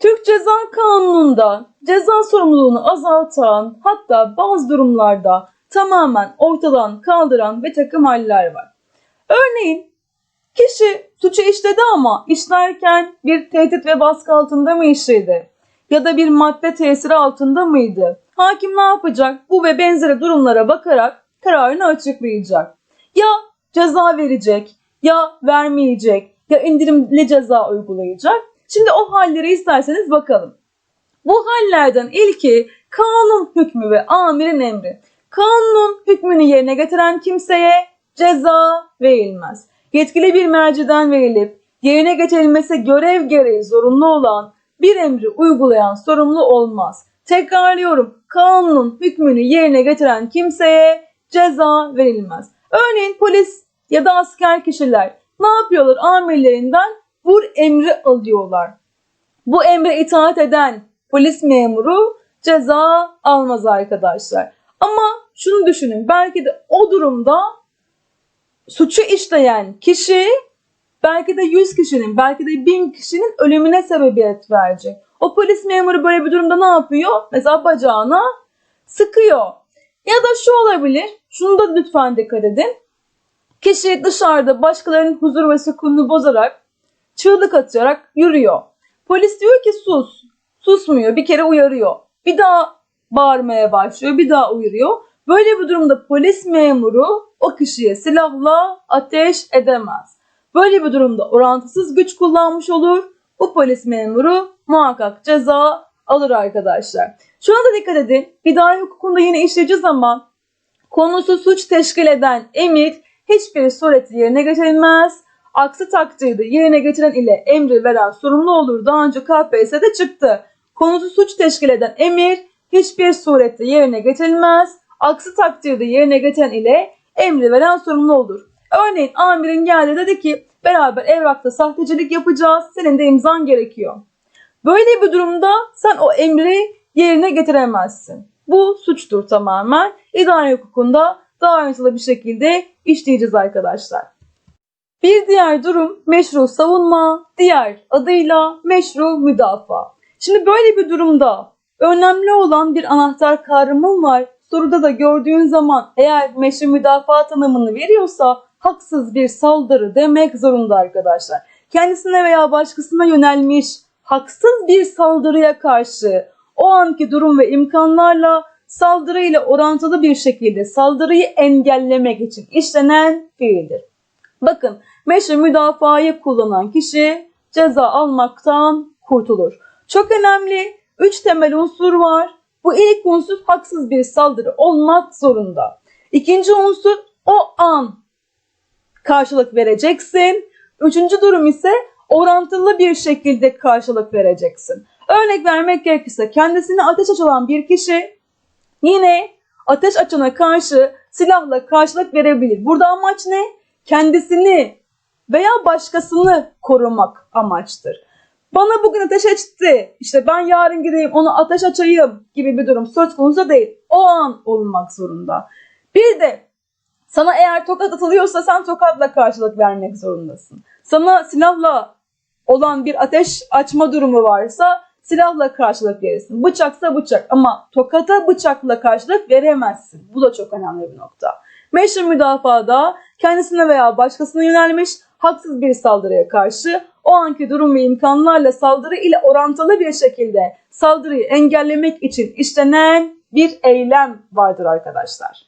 Türk Ceza Kanunu'nda ceza sorumluluğunu azaltan hatta bazı durumlarda tamamen ortadan kaldıran bir takım haller var. Örneğin kişi suçu işledi ama işlerken bir tehdit ve baskı altında mı işledi? Ya da bir madde tesiri altında mıydı? Hakim ne yapacak? Bu ve benzeri durumlara bakarak kararını açıklayacak. Ya ceza verecek, ya vermeyecek, ya indirimli ceza uygulayacak. Şimdi o halleri isterseniz bakalım. Bu hallerden ilki kanun hükmü ve amirin emri. Kanun hükmünü yerine getiren kimseye ceza verilmez. Yetkili bir merciden verilip yerine getirilmesi görev gereği zorunlu olan bir emri uygulayan sorumlu olmaz. Tekrarlıyorum. Kanunun hükmünü yerine getiren kimseye ceza verilmez. Örneğin polis ya da asker kişiler ne yapıyorlar? Amirlerinden vur emri alıyorlar. Bu emre itaat eden polis memuru ceza almaz arkadaşlar. Ama şunu düşünün belki de o durumda suçu işleyen kişi belki de 100 kişinin belki de 1000 kişinin ölümüne sebebiyet verecek. O polis memuru böyle bir durumda ne yapıyor? Mesela bacağına sıkıyor. Ya da şu olabilir. Şunu da lütfen dikkat edin. Kişi dışarıda başkalarının huzur ve sükununu bozarak çığlık atarak yürüyor. Polis diyor ki sus. Susmuyor. Bir kere uyarıyor. Bir daha bağırmaya başlıyor. Bir daha uyarıyor. Böyle bir durumda polis memuru o kişiye silahla ateş edemez. Böyle bir durumda orantısız güç kullanmış olur. Bu polis memuru muhakkak ceza alır arkadaşlar. Şuna da dikkat edin. İdari hukukunda yine işleyeceğiz ama konusu suç teşkil eden emir hiçbir sureti yerine getirilmez. Aksi takdirde yerine getiren ile emri veren sorumlu olur. Daha önce KPSS'de çıktı. Konusu suç teşkil eden emir hiçbir surette yerine getirilmez. Aksi takdirde yerine getiren ile emri veren sorumlu olur. Örneğin amirin geldi dedi ki beraber evrakta sahtecilik yapacağız. Senin de imzan gerekiyor. Böyle bir durumda sen o emri yerine getiremezsin. Bu suçtur tamamen. İdare hukukunda daha ayrıntılı bir şekilde işleyeceğiz arkadaşlar. Bir diğer durum meşru savunma, diğer adıyla meşru müdafaa. Şimdi böyle bir durumda önemli olan bir anahtar kavramım var. Soruda da gördüğün zaman eğer meşru müdafaa tanımını veriyorsa haksız bir saldırı demek zorunda arkadaşlar. Kendisine veya başkasına yönelmiş haksız bir saldırıya karşı o anki durum ve imkanlarla saldırıyla orantılı bir şekilde saldırıyı engellemek için işlenen fiildir. Bakın meşru müdafayı kullanan kişi ceza almaktan kurtulur. Çok önemli 3 temel unsur var. Bu ilk unsur haksız bir saldırı olmak zorunda. İkinci unsur o an karşılık vereceksin. Üçüncü durum ise orantılı bir şekilde karşılık vereceksin. Örnek vermek gerekirse kendisine ateş açılan bir kişi yine ateş açana karşı silahla karşılık verebilir. Burada amaç ne? Kendisini veya başkasını korumak amaçtır. Bana bugün ateş açtı. İşte ben yarın gideyim ona ateş açayım gibi bir durum söz konusu değil. O an olmak zorunda. Bir de sana eğer tokat atılıyorsa sen tokatla karşılık vermek zorundasın. Sana silahla olan bir ateş açma durumu varsa silahla karşılık verirsin. Bıçaksa bıçak ama tokata bıçakla karşılık veremezsin. Bu da çok önemli bir nokta. Meşru müdafada kendisine veya başkasına yönelmiş haksız bir saldırıya karşı o anki durum ve imkanlarla saldırı ile orantılı bir şekilde saldırıyı engellemek için işlenen bir eylem vardır arkadaşlar.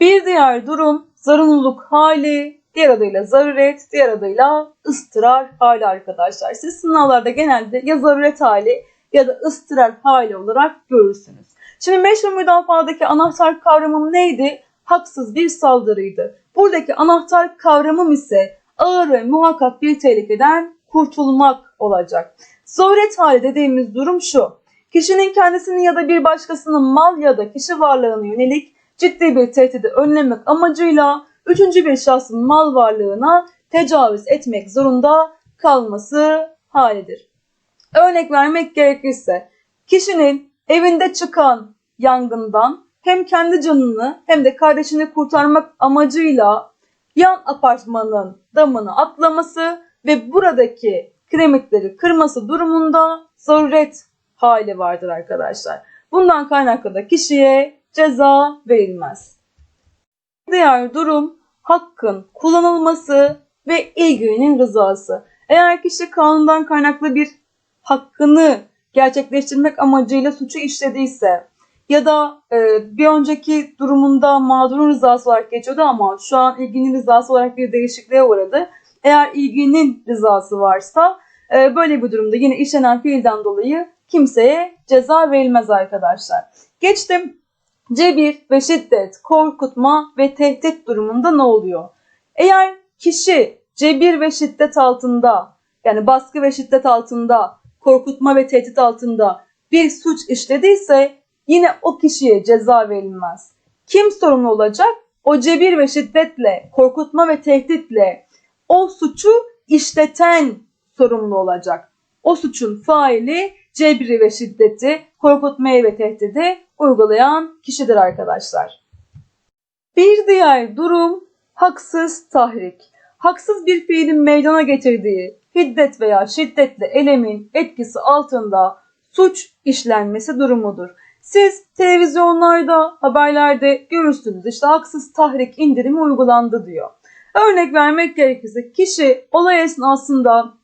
Bir diğer durum zorunluluk hali, diğer adıyla zaruret, diğer adıyla ıstırar hali arkadaşlar. Siz sınavlarda genelde ya zaruret hali ya da ıstırar hali olarak görürsünüz. Şimdi meşru müdafadaki anahtar kavramım neydi? Haksız bir saldırıydı. Buradaki anahtar kavramım ise ağır ve muhakkak bir tehlikeden kurtulmak olacak. Zaruret hali dediğimiz durum şu. Kişinin kendisinin ya da bir başkasının mal ya da kişi varlığına yönelik ciddi bir tehdidi önlemek amacıyla üçüncü bir şahsın mal varlığına tecavüz etmek zorunda kalması halidir. Örnek vermek gerekirse kişinin evinde çıkan yangından hem kendi canını hem de kardeşini kurtarmak amacıyla yan apartmanın damını atlaması ve buradaki kiremitleri kırması durumunda zaruret hali vardır arkadaşlar. Bundan kaynaklı da kişiye ceza verilmez. Diğer durum hakkın kullanılması ve ilginin rızası. Eğer kişi kanundan kaynaklı bir hakkını gerçekleştirmek amacıyla suçu işlediyse ya da e, bir önceki durumunda mağdurun rızası olarak geçiyordu ama şu an ilginin rızası olarak bir değişikliğe uğradı. Eğer ilginin rızası varsa e, böyle bir durumda yine işlenen fiilden dolayı kimseye ceza verilmez arkadaşlar. Geçtim cebir ve şiddet, korkutma ve tehdit durumunda ne oluyor? Eğer kişi cebir ve şiddet altında yani baskı ve şiddet altında, korkutma ve tehdit altında bir suç işlediyse yine o kişiye ceza verilmez. Kim sorumlu olacak? O cebir ve şiddetle, korkutma ve tehditle o suçu işleten sorumlu olacak. O suçun faili cebri ve şiddeti, korkutmayı ve tehdidi uygulayan kişidir arkadaşlar. Bir diğer durum haksız tahrik. Haksız bir fiilin meydana getirdiği hiddet veya şiddetli elemin etkisi altında suç işlenmesi durumudur. Siz televizyonlarda, haberlerde görürsünüz işte haksız tahrik indirimi uygulandı diyor. Örnek vermek gerekirse kişi olay esnasında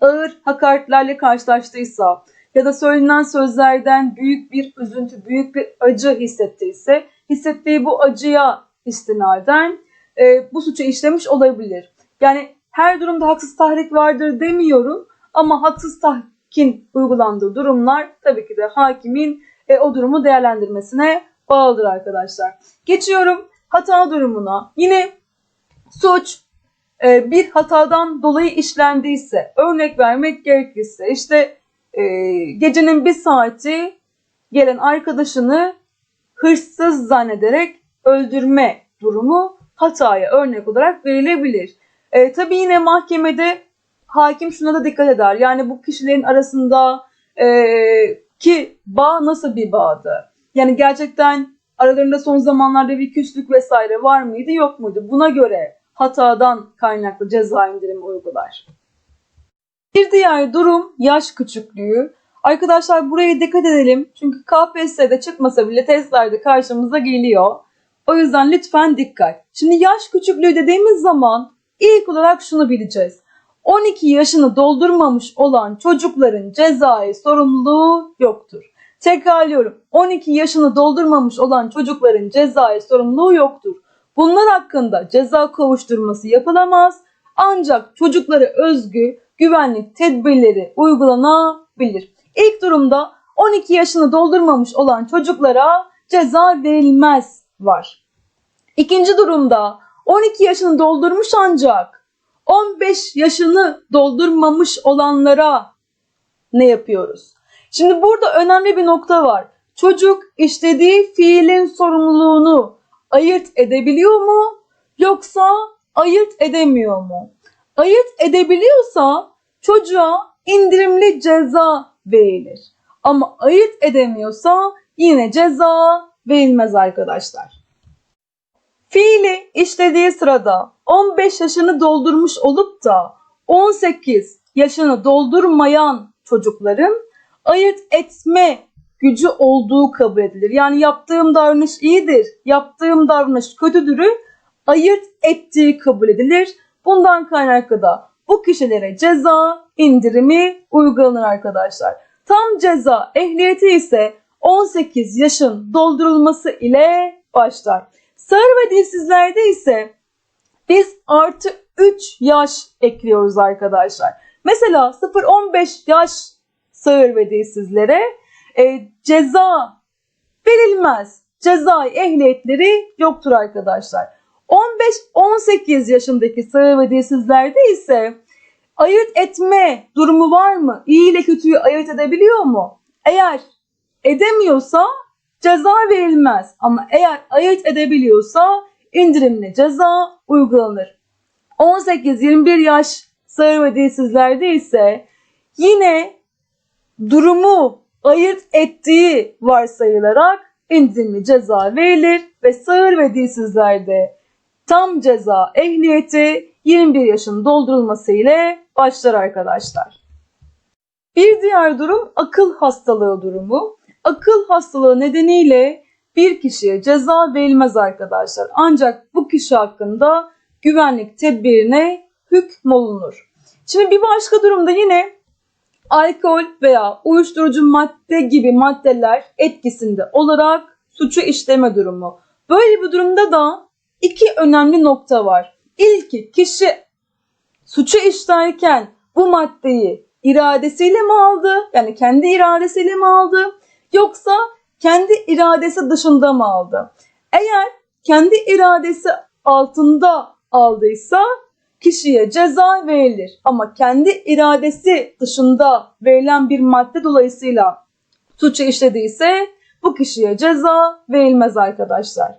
ağır hakaretlerle karşılaştıysa ya da söylenen sözlerden büyük bir üzüntü, büyük bir acı hissettiyse hissettiği bu acıya istinaden e, bu suçu işlemiş olabilir. Yani her durumda haksız tahrik vardır demiyorum ama haksız tahkin uygulandığı durumlar tabii ki de hakimin e, o durumu değerlendirmesine bağlıdır arkadaşlar. Geçiyorum hata durumuna. Yine suç e, bir hatadan dolayı işlendiyse, örnek vermek gerekirse işte e, gecenin bir saati gelen arkadaşını hırsız zannederek öldürme durumu hataya örnek olarak verilebilir. E, tabii yine mahkemede hakim şuna da dikkat eder. Yani bu kişilerin arasında e, ki bağ nasıl bir bağdı? Yani gerçekten aralarında son zamanlarda bir küslük vesaire var mıydı yok muydu? Buna göre hatadan kaynaklı ceza indirimi uygular. Bir diğer durum yaş küçüklüğü. Arkadaşlar buraya dikkat edelim. Çünkü KPSS'de çıkmasa bile testlerde karşımıza geliyor. O yüzden lütfen dikkat. Şimdi yaş küçüklüğü dediğimiz zaman ilk olarak şunu bileceğiz. 12 yaşını doldurmamış olan çocukların cezai sorumluluğu yoktur. Tekrarlıyorum. 12 yaşını doldurmamış olan çocukların cezai sorumluluğu yoktur. Bunlar hakkında ceza kovuşturması yapılamaz ancak çocuklara özgü güvenlik tedbirleri uygulanabilir. İlk durumda 12 yaşını doldurmamış olan çocuklara ceza verilmez var. İkinci durumda 12 yaşını doldurmuş ancak 15 yaşını doldurmamış olanlara ne yapıyoruz? Şimdi burada önemli bir nokta var. Çocuk işlediği fiilin sorumluluğunu ayırt edebiliyor mu yoksa ayırt edemiyor mu? Ayırt edebiliyorsa çocuğa indirimli ceza verilir. Ama ayırt edemiyorsa yine ceza verilmez arkadaşlar. Fiili işlediği sırada 15 yaşını doldurmuş olup da 18 yaşını doldurmayan çocukların ayırt etme gücü olduğu kabul edilir. Yani yaptığım davranış iyidir, yaptığım davranış kötüdürü ayırt ettiği kabul edilir. Bundan kaynaklı da bu kişilere ceza indirimi uygulanır arkadaşlar. Tam ceza ehliyeti ise 18 yaşın doldurulması ile başlar. Sağır ve dilsizlerde ise biz artı 3 yaş ekliyoruz arkadaşlar. Mesela 0-15 yaş sağır ve dilsizlere e, ceza verilmez. Cezai ehliyetleri yoktur arkadaşlar. 15-18 yaşındaki sağır ve dilsizlerde ise ayırt etme durumu var mı? İyi ile kötüyü ayırt edebiliyor mu? Eğer edemiyorsa ceza verilmez. Ama eğer ayırt edebiliyorsa indirimli ceza uygulanır. 18-21 yaş sağır ve dilsizlerde ise yine durumu ayırt ettiği varsayılarak indirimli ceza verilir ve sağır ve dilsizlerde tam ceza ehliyeti 21 yaşın doldurulması ile başlar arkadaşlar. Bir diğer durum akıl hastalığı durumu. Akıl hastalığı nedeniyle bir kişiye ceza verilmez arkadaşlar. Ancak bu kişi hakkında güvenlik tedbirine hükmolunur. Şimdi bir başka durumda yine alkol veya uyuşturucu madde gibi maddeler etkisinde olarak suçu işleme durumu. Böyle bir durumda da iki önemli nokta var. İlki kişi suçu işlerken bu maddeyi iradesiyle mi aldı? Yani kendi iradesiyle mi aldı? Yoksa kendi iradesi dışında mı aldı? Eğer kendi iradesi altında aldıysa kişiye ceza verilir. Ama kendi iradesi dışında verilen bir madde dolayısıyla suçu işlediyse bu kişiye ceza verilmez arkadaşlar.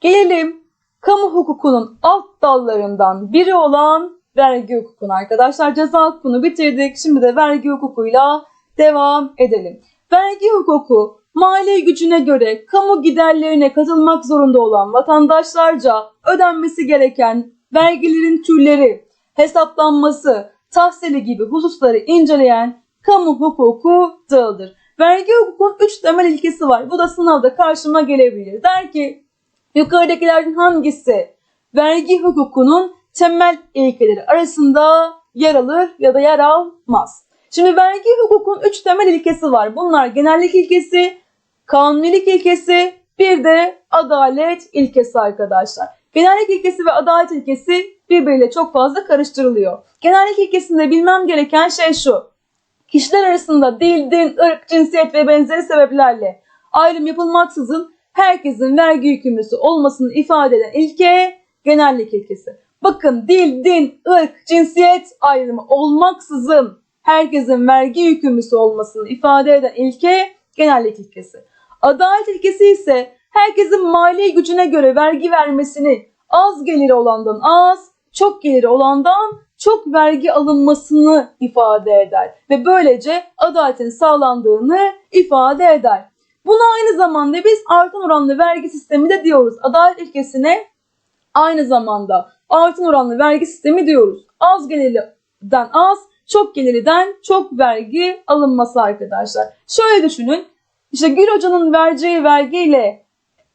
Gelelim kamu hukukunun alt dallarından biri olan vergi hukukuna arkadaşlar. Ceza hukukunu bitirdik. Şimdi de vergi hukukuyla devam edelim. Vergi hukuku mali gücüne göre kamu giderlerine katılmak zorunda olan vatandaşlarca ödenmesi gereken vergilerin türleri, hesaplanması, tahsili gibi hususları inceleyen kamu hukuku dalıdır. Vergi hukukun 3 temel ilkesi var. Bu da sınavda karşıma gelebilir. Der ki yukarıdakilerden hangisi vergi hukukunun temel ilkeleri arasında yer alır ya da yer almaz. Şimdi vergi hukukun 3 temel ilkesi var. Bunlar genellik ilkesi, kanunilik ilkesi, bir de adalet ilkesi arkadaşlar. Genellik ilkesi ve adalet ilkesi birbiriyle çok fazla karıştırılıyor. Genellik ilkesinde bilmem gereken şey şu. Kişiler arasında dil, din, ırk, cinsiyet ve benzeri sebeplerle ayrım yapılmaksızın herkesin vergi yükümlüsü olmasını ifade eden ilke genellik ilkesi. Bakın dil, din, ırk, cinsiyet ayrımı olmaksızın herkesin vergi yükümlüsü olmasını ifade eden ilke genellik ilkesi. Adalet ilkesi ise herkesin mali gücüne göre vergi vermesini az geliri olandan az, çok geliri olandan çok vergi alınmasını ifade eder ve böylece adaletin sağlandığını ifade eder. Buna aynı zamanda biz artan oranlı vergi sistemi de diyoruz. Adalet ilkesine aynı zamanda artan oranlı vergi sistemi diyoruz. Az gelirden az, çok gelirden çok vergi alınması arkadaşlar. Şöyle düşünün. İşte Gül Hoca'nın vereceği vergiyle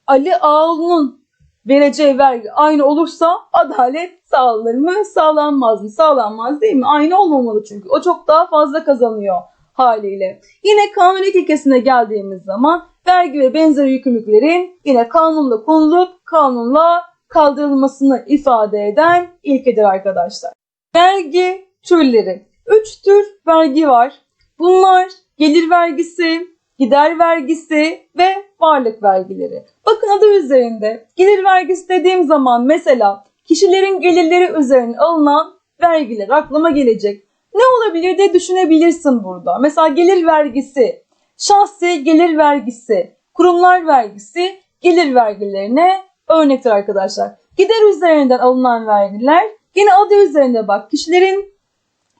Ali Ağaoğlu'nun vereceği vergi aynı olursa adalet sağlanır mı? Sağlanmaz mı? Sağlanmaz değil mi? Aynı olmamalı çünkü. O çok daha fazla kazanıyor haliyle. Yine kanuniyet ilkesine geldiğimiz zaman vergi ve benzeri yükümlülüklerin yine kanunla konulup kanunla kaldırılmasını ifade eden ilkedir arkadaşlar. Vergi türleri. Üç tür vergi var. Bunlar gelir vergisi, gider vergisi ve varlık vergileri. Bakın adı üzerinde gelir vergisi dediğim zaman mesela kişilerin gelirleri üzerine alınan vergiler aklıma gelecek. Ne olabilir diye düşünebilirsin burada. Mesela gelir vergisi, şahsi gelir vergisi, kurumlar vergisi gelir vergilerine örnektir arkadaşlar. Gider üzerinden alınan vergiler yine adı üzerinde bak kişilerin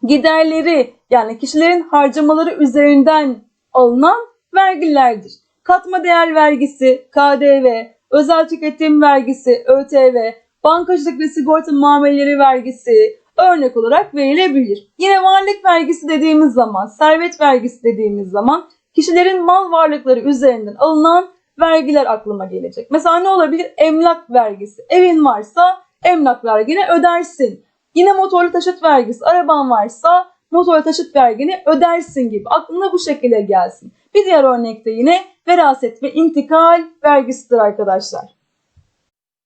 giderleri yani kişilerin harcamaları üzerinden alınan vergilerdir. Katma değer vergisi, KDV, özel tüketim vergisi, ÖTV, bankacılık ve sigorta muameleleri vergisi örnek olarak verilebilir. Yine varlık vergisi dediğimiz zaman, servet vergisi dediğimiz zaman kişilerin mal varlıkları üzerinden alınan vergiler aklıma gelecek. Mesela ne olabilir? Emlak vergisi. Evin varsa emlak vergini ödersin. Yine motorlu taşıt vergisi. Araban varsa motorlu taşıt vergini ödersin gibi. Aklına bu şekilde gelsin. Bir diğer örnekte yine veraset ve intikal vergisidir arkadaşlar.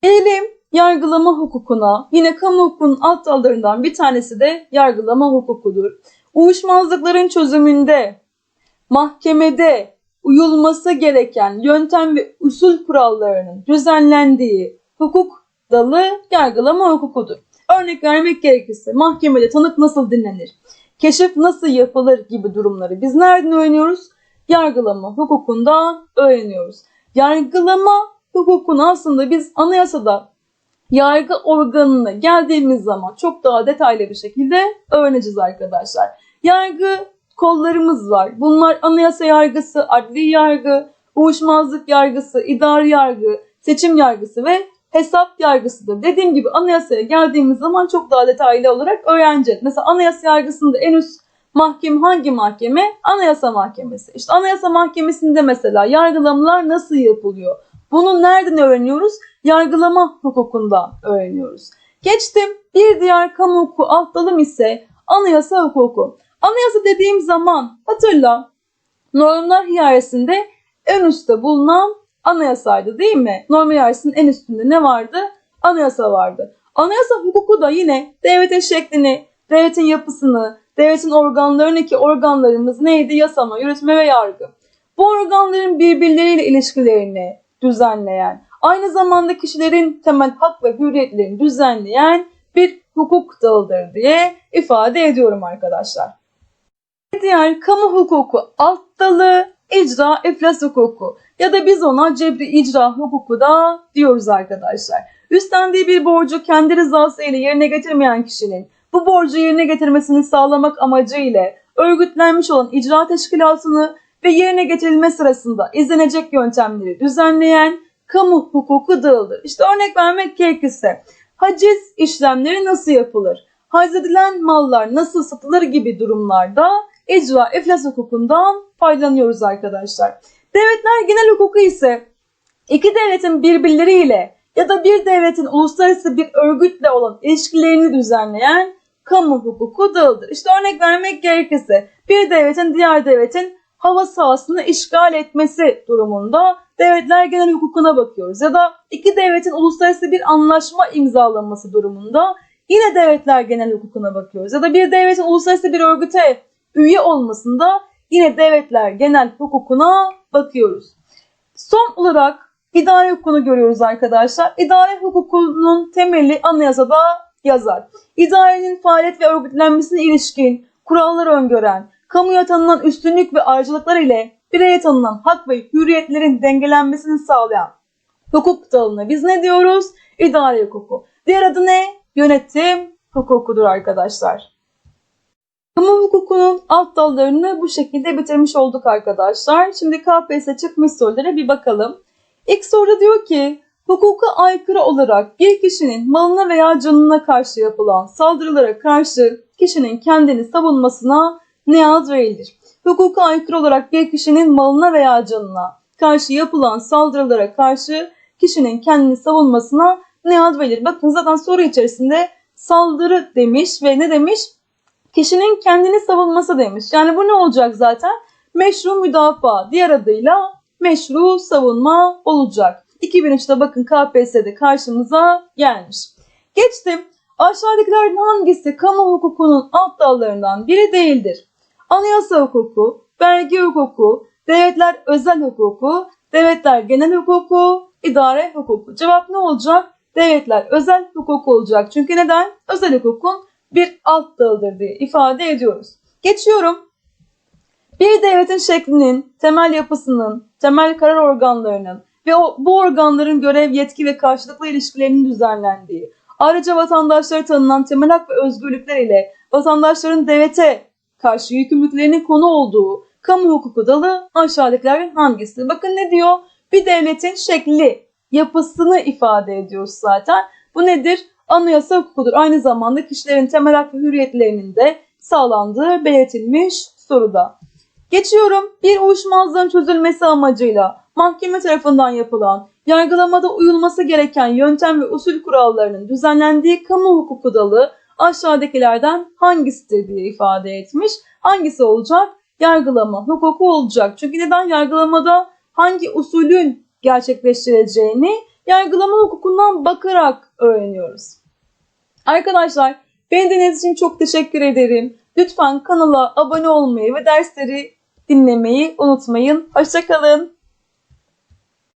Gelelim yargılama hukukuna. Yine kamu hukukunun alt dallarından bir tanesi de yargılama hukukudur. Uyuşmazlıkların çözümünde mahkemede uyulması gereken yöntem ve usul kurallarının düzenlendiği hukuk dalı yargılama hukukudur. Örnek vermek gerekirse mahkemede tanık nasıl dinlenir, keşif nasıl yapılır gibi durumları biz nereden öğreniyoruz? Yargılama hukukundan öğreniyoruz. Yargılama hukukunu aslında biz anayasada yargı organına geldiğimiz zaman çok daha detaylı bir şekilde öğreneceğiz arkadaşlar. Yargı kollarımız var. Bunlar anayasa yargısı, adli yargı, uyuşmazlık yargısı, idari yargı, seçim yargısı ve hesap yargısıdır. Dediğim gibi anayasaya geldiğimiz zaman çok daha detaylı olarak öğreneceğiz. Mesela anayasa yargısında en üst mahkeme hangi mahkeme? Anayasa Mahkemesi. İşte Anayasa Mahkemesi'nde mesela yargılamalar nasıl yapılıyor? Bunu nereden öğreniyoruz? Yargılama hukukundan öğreniyoruz. Geçtim. Bir diğer kamu hukuku alt dalım ise anayasa hukuku. Anayasa dediğim zaman hatırla normlar hiyerarşisinde en üstte bulunan anayasaydı değil mi? Normal hiyerarşisinin en üstünde ne vardı? Anayasa vardı. Anayasa hukuku da yine devletin şeklini, devletin yapısını, devletin organlarını ki organlarımız neydi? Yasama, yürütme ve yargı. Bu organların birbirleriyle ilişkilerini düzenleyen, aynı zamanda kişilerin temel hak ve hürriyetlerini düzenleyen bir hukuk dalıdır diye ifade ediyorum arkadaşlar. Diğer kamu hukuku alt dalı icra iflas hukuku ya da biz ona cebri icra hukuku da diyoruz arkadaşlar. Üstlendiği bir borcu kendi rızası ile yerine getirmeyen kişinin bu borcu yerine getirmesini sağlamak amacıyla örgütlenmiş olan icra teşkilatını ve yerine getirilme sırasında izlenecek yöntemleri düzenleyen kamu hukuku dağılır. İşte örnek vermek gerekirse haciz işlemleri nasıl yapılır? Haczedilen mallar nasıl satılır gibi durumlarda icra iflas hukukundan faydalanıyoruz arkadaşlar. Devletler genel hukuku ise iki devletin birbirleriyle ya da bir devletin uluslararası bir örgütle olan ilişkilerini düzenleyen kamu hukuku dalıdır. İşte örnek vermek gerekirse bir devletin diğer devletin hava sahasını işgal etmesi durumunda devletler genel hukukuna bakıyoruz. Ya da iki devletin uluslararası bir anlaşma imzalanması durumunda yine devletler genel hukukuna bakıyoruz. Ya da bir devletin uluslararası bir örgüte üye olmasında yine devletler genel hukukuna bakıyoruz. Son olarak idare hukukunu görüyoruz arkadaşlar. İdare hukukunun temeli anayasada yazar. İdarenin faaliyet ve örgütlenmesine ilişkin kurallar öngören, kamuya tanınan üstünlük ve ayrıcalıklar ile bireye tanınan hak ve hürriyetlerin dengelenmesini sağlayan hukuk dalına biz ne diyoruz? İdare hukuku. Diğer adı ne? Yönetim hukukudur arkadaşlar. Kamu hukukunun alt dallarını bu şekilde bitirmiş olduk arkadaşlar. Şimdi KPSS çıkmış sorulara bir bakalım. İlk soruda diyor ki hukuka aykırı olarak bir kişinin malına veya canına karşı yapılan saldırılara karşı kişinin kendini savunmasına ne ad verilir? Hukuka aykırı olarak bir kişinin malına veya canına karşı yapılan saldırılara karşı kişinin kendini savunmasına ne ad verilir? Bakın zaten soru içerisinde saldırı demiş ve ne demiş? Kişinin kendini savunması demiş. Yani bu ne olacak zaten? Meşru müdafaa. Diğer adıyla meşru savunma olacak. 2003'te bakın KPSS'de karşımıza gelmiş. Geçtim. Aşağıdakilerden hangisi kamu hukukunun alt dallarından biri değildir? Anayasa hukuku, vergi hukuku, devletler özel hukuku, devletler genel hukuku, idare hukuku. Cevap ne olacak? Devletler özel hukuku olacak. Çünkü neden? Özel hukukun bir alt dalıdır diye ifade ediyoruz. Geçiyorum. Bir devletin şeklinin, temel yapısının, temel karar organlarının ve o, bu organların görev, yetki ve karşılıklı ilişkilerinin düzenlendiği, ayrıca vatandaşlara tanınan temel hak ve özgürlükler ile vatandaşların devlete karşı yükümlülüklerinin konu olduğu kamu hukuku dalı aşağıdakilerden hangisi? Bakın ne diyor? Bir devletin şekli, yapısını ifade ediyoruz zaten. Bu nedir? Anayasa hukukudur. Aynı zamanda kişilerin temel hak ve hürriyetlerinin de sağlandığı belirtilmiş soruda. Geçiyorum. Bir uyuşmazlığın çözülmesi amacıyla mahkeme tarafından yapılan, yargılamada uyulması gereken yöntem ve usul kurallarının düzenlendiği kamu hukuku dalı aşağıdakilerden hangisidir diye ifade etmiş. Hangisi olacak? Yargılama hukuku olacak. Çünkü neden yargılamada hangi usulün gerçekleştirileceğini yargılama hukukundan bakarak öğreniyoruz. Arkadaşlar beni dinlediğiniz için çok teşekkür ederim. Lütfen kanala abone olmayı ve dersleri dinlemeyi unutmayın. Hoşçakalın.